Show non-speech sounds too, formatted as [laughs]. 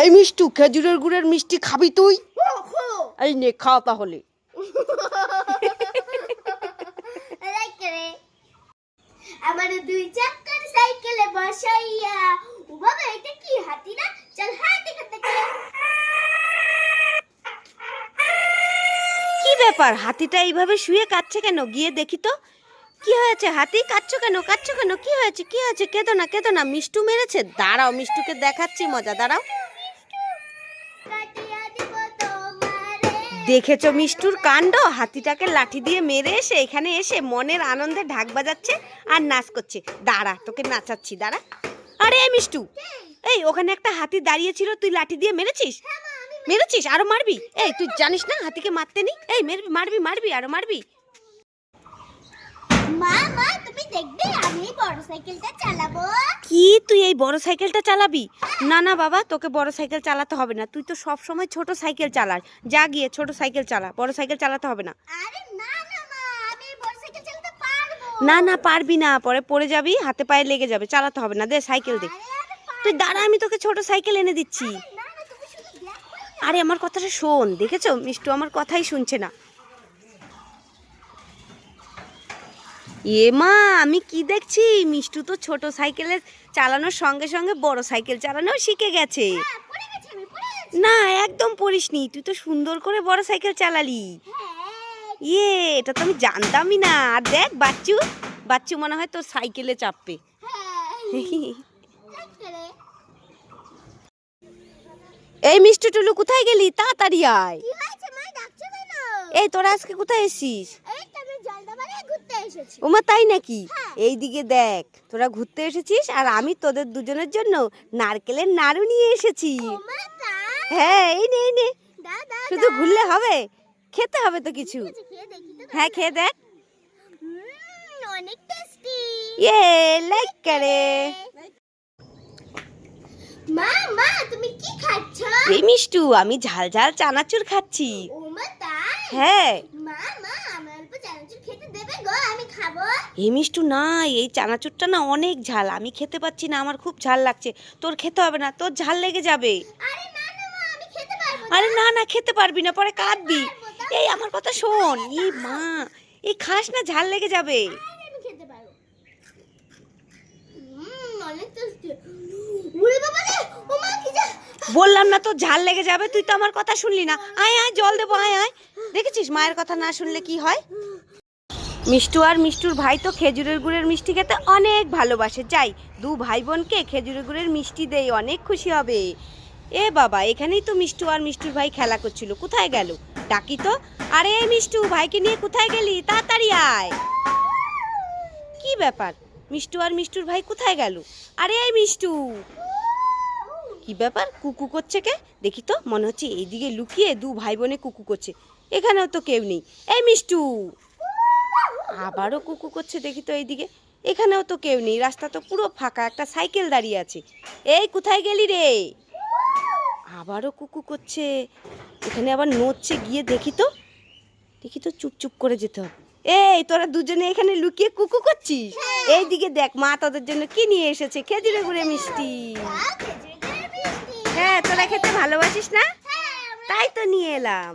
এই মিষ্টু খেজুরের গুড়ের মিষ্টি খাবি তুই? এই নে খা তাহলে। [laughs] আমার দুই চাক্কার সাইকেলে বসাইয়া। ও বাবা এটা কি হাতি না? চল হাতি খাতে কি ব্যাপার? হাতিটা এইভাবে শুয়ে কাচ্ছে কেন? গিয়ে দেখি তো। কি হয়েছে হাতি? কাচ্ছ কেন? কাচ্ছ কেন? কি হয়েছে? কি হয়েছে? কেঁদো না কেঁদো না। মিষ্টু মেরেছে। দাঁড়াও মিষ্টুকে দেখাচ্ছি মজা দাঁড়াও। দেখেছ মিষ্টুর কাণ্ড? হাতিটাকে লাঠি দিয়ে মেরে এসে এখানে এসে মনের আনন্দে ঢাক বাজাচ্ছে আর নাচ করছে। দাঁড়া, তোকে নাচাচ্ছি, দাঁড়া। আরে মিষ্টু, এই ওখানে একটা হাতি দাঁড়িয়ে ছিল, তুই লাঠি দিয়ে মেরেছিস? মেরেছিস? আরও মারবি? এই, তুই জানিস না হাতিকে মারতে নি এই, মেরবি, মারবি মারবি, আরও মারবি। মা মা তুমি দেখবে আমি বড় সাইকেলটা চালাবো। কি? তুই এই বড় সাইকেলটা চালাবি? না না বাবা তোকে বড় সাইকেল চালাতে হবে না। তুই তো সব সময় ছোট সাইকেল চালাস। যা গিয়ে ছোট সাইকেল চালা বড় সাইকেল চালাতে হবে না। আরে না না মা আমি বড় সাইকেল চালাতে পারব। না না পারবি না। পরে পড়ে যাবি হাতে পায়ে লেগে যাবে চালাতে হবে না। দে সাইকেল দে। তুই দাঁড়া আমি তোকে ছোট সাইকেল এনে দিচ্ছি। আরে আমার কথাটা শোন দেখেছ? মিষ্টু আমার কথাই শুনছে না। এ মা আমি কি দেখছি? মিষ্টু তো ছোট সাইকেলে চালানোর সঙ্গে সঙ্গে বড় সাইকেল চালানোও শিখে গেছে। হ্যাঁ না একদম পড়িসনি তুই তো সুন্দর করে বড় সাইকেল চালালি। হ্যাঁ। ইয়ে এটা তো আমি জানতামই না। আর দেখ বাচ্চু বাচ্চু মনে হয় তোর সাইকেলে চাপবে। হ্যাঁ এই [laughs] মিষ্টি টুলু কোথায় গেলি? তাড়াতাড়ি আয়। এই তোরা আজকে কোথায় এসেছিস এই তো আমি জলদাবারে ঘুরতে এসেছি। ওমা তাই নাকি? হ্যাঁ। এই দিকে দেখ তোরা ঘুরতে এসেছিস আর আমি তোদের দুজনের জন্য নারকেলের নাড়ু নিয়ে এসেছি। হ্যাঁ এই নে এই নে। শুধু ঘুরলে হবে? খেতে হবে তো কিছু। হ্যাঁ খেয়ে দেখ। হুম, অনেক টেস্টি। ইয়ে লাইক করে। মা মা তুমি কি খাচ্ছ? এই মিষ্টু আমি ঝাল ঝাল চানাচুর খাচ্ছি। হ্যাঁ। এই মিষ্টু না এই চানাচুরটা না অনেক ঝাল। আমি খেতে পাচ্ছি না আমার খুব ঝাল লাগছে। তোর খেতে হবে না তোর ঝাল লেগে যাবে। আরে না না খেতে পারব না। পরে কাঁদবি। এই আমার কথা শোন এই মা এই খাস না ঝাল লেগে যাবে। অনেক টেস্টি উড়ে বাবা রে ওমা কি যা বললাম না তো, ঝাল লেগে যাবে, তুই তো আমার কথা শুনলি না। আয় আয়, জল দেবো, আয় আয়। দেখেছিস মায়ের কথা না শুনলে কি হয়? মিষ্টু আর মিষ্টুর ভাই তো খেজুরের গুড়ের মিষ্টি খেতে অনেক ভালোবাসে। যাই, দু ভাই বোনকে খেজুরের গুড়ের মিষ্টি দেই, অনেক খুশি হবে। এ বাবা, এখানেই তো মিষ্টু আর মিষ্টুর ভাই খেলা করছিল। কোথায় গেল? ডাকি তো। আরে, মিষ্টু, ভাইকে নিয়ে কোথায় গেলি? তাড়াতাড়ি আয়। কি ব্যাপার? মিষ্টু আর মিষ্টুর ভাই কোথায় গেল? আরে, এই মিষ্টু। কি ব্যাপার? কুকু করছে কে? দেখি তো, মনে হচ্ছে এইদিকে লুকিয়ে দু ভাই বোনে কুকু করছে। এখানেও তো কেউ নেই। এই মিষ্টু! আবারও কুকু করছে দেখি তো এইদিকে। এখানেও তো কেউ নেই। রাস্তা তো পুরো ফাঁকা। একটা সাইকেল দাঁড়িয়ে আছে। এই, কোথায় গেলি রে? আবারও কুকু করছে। এখানে আবার নড়ছে গিয়ে দেখি তো। দেখি তো চুপ চুপ করে যেতে হবে। এই, তোরা দুজনে এখানে লুকিয়ে কুকু করছিস? এইদিকে দেখ, মা তোদের জন্য কি নিয়ে এসেছে। খেজুরে গুড়ে মিষ্টি আ, খেজুরের গুড়ের মিষ্টি। তোরা খেতে ভালোবাসিস না হ্যাঁ, তাই তো নিয়ে এলাম।